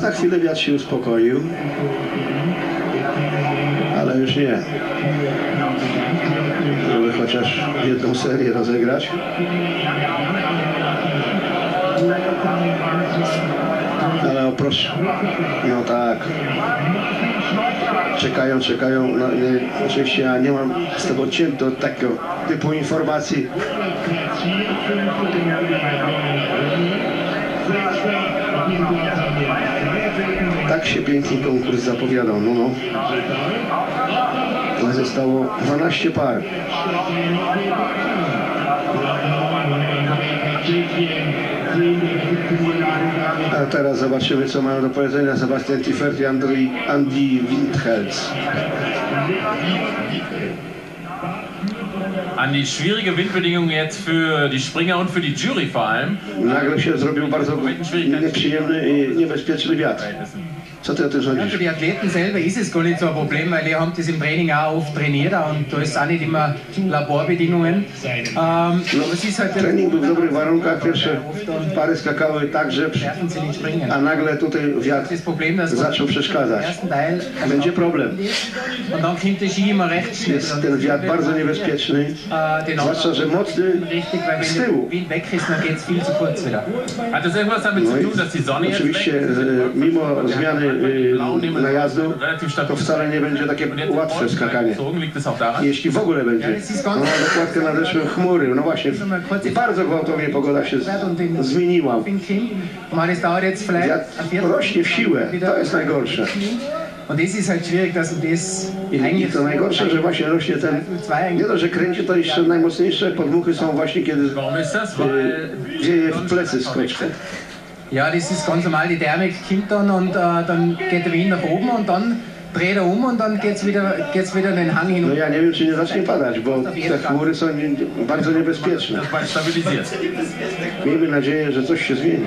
Za chwilę wiatr się uspokoił, ale już nie. Żeby chociaż jedną serię rozegrać. Ale o proszę, no tak. Czekają, czekają. No, nie, oczywiście ja nie mam z tego cięto takiego typu informacji. Tak się piękny konkurs zapowiadał. No, no. Zostało 12 par. A teraz zobaczymy, co mają do powiedzenia Sebastian Tiffert i Andrzej, Andy Windhelz. An die schwierige Windbedingungen jetzt für die Springer und für die Jury vor allem. Nagle się zrobił bardzo nieprzyjemny i niebezpieczny wiatr. So tut das ja, für die Athleten selber ist es gar nicht so ein Problem, weil die haben das im Training auch oft trainiert und da ist es auch nicht immer Laborbedingungen. Ähm, no, es ist halt trening był w dobrych warunkach, pierwsze pary skakały tak, że a nagle tutaj wiatr zaczął przeszkadzać. Będzie problem. Jest ten wiatr bardzo niebezpieczny, zwłaszcza, że mocny z tyłu. No i oczywiście mimo zmiany najazdu Relativ stabil. to wcale nie będzie takie łatwe skakanie. Jeśli w ogóle będzie. No, na dokładkę nadeszły chmury. No właśnie, bardzo gwałtownie pogoda się zmieniła. Viertel rośnie w siłę. To jest najgorsze. I, to najgorsze, że właśnie rośnie ten... Nie to, że kręci, to jeszcze najmocniejsze podmuchy są właśnie, kiedy? Weil dzieje w plecy skoczkę. Ja, das ist ganz normal. Die Thermik kommt dann und äh, dann geht der Wind nach oben und dann dreht er um und dann geht's wieder, geht's wieder den Hang No hinunter. ja nie wiem, czy nie zacznie padać, bo te chmury są bardzo niebezpieczne. stabilisiert. Miejmy nadzieję, że coś się zmieni.